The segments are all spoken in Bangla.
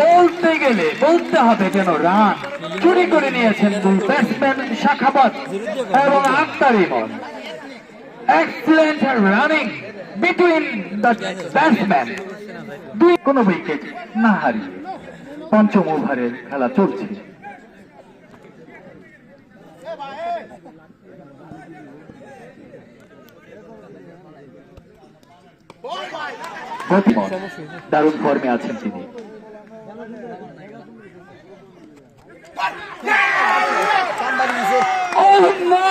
বলতে গেলে, বলতে হবে যেন রান চুরি করে নিয়েছেন দুই ব্যাটসম্যান শাখাবত এবং Akter Emon excellent running between the batsman দুই কোনো উইকেট না হারিয়ে পঞ্চম ওভারের খেলা চলছে। দারুণ ফর্মে আছেন তিনি। Oh no!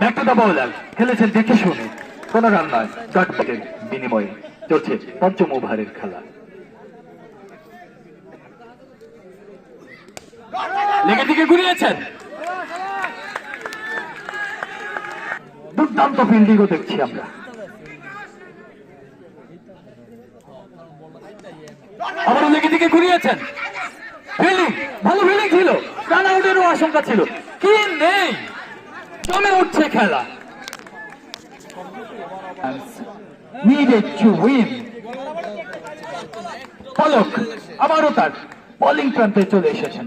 Back to the bowler, খেলেছেন দেখে শুনে কোন রান নয় ডট ব্যাটের বিনিময়ে চলছে পঞ্চম ওভারের খেলা লেগে দিকে ঘুরিয়েছেন দুর্দান্ত ফিল্ডিংও দেখছি আমরা। আবারও লেগে দিকে ঘুরিয়েছেন। ফিল্ডিং, ভালো ফিল্ডিং ছিল। রান আউটেরও আশঙ্কা ছিল। কি নেই? জমে উঠছে খেলা। পলক, আবারও তার বোলিং প্রান্তে চলে এসেছেন।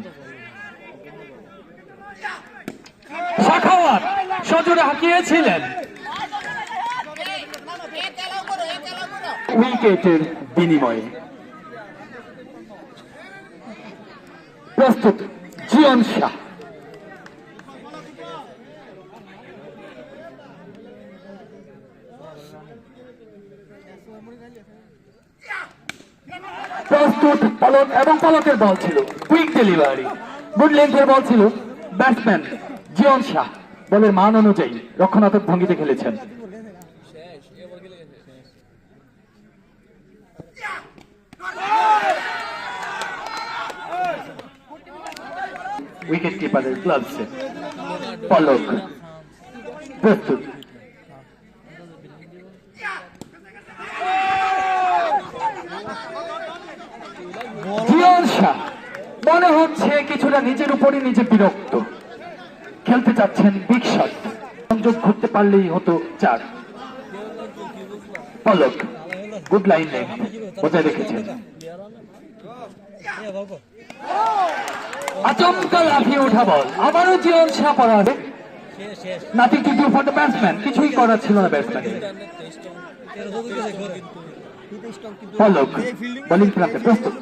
শাখাওয়াত। সজোরে হাঁকিয়েছিলেন। উইকেটের বিনিময়ে। প্রস্তুত, জিয়ন শাহ। প্রস্তুত পলক এবং পলকের বল ছিল। কুইক ডেলিভারি গুড লেন্থের বল ছিল ব্যাটসম্যান জিয়ন শাহ। বলের মান অনুযায়ী রক্ষণাত্মক ভঙ্গিতে খেলেছেন। উইকেট কিপারের গ্লাভসে পলক প্রস্তুত মনে হচ্ছে কিছুটা নিজের উপরই নিজে বিরক্ত। খেলতে চাচ্ছেন বিগ শট সংযোগ করতে পারলেই হতো চার। পলক গুড লাইন লেন্থ বজায় রেখেছেন। আচমকা লাফিয়ে ওঠা বল। আবারও জীবন শাহ পড়াবে nothing to do for batsman কিছুই করার ছিল না ব্যাটসম্যান পলক বোলিং প্রান্তে প্রস্তুত।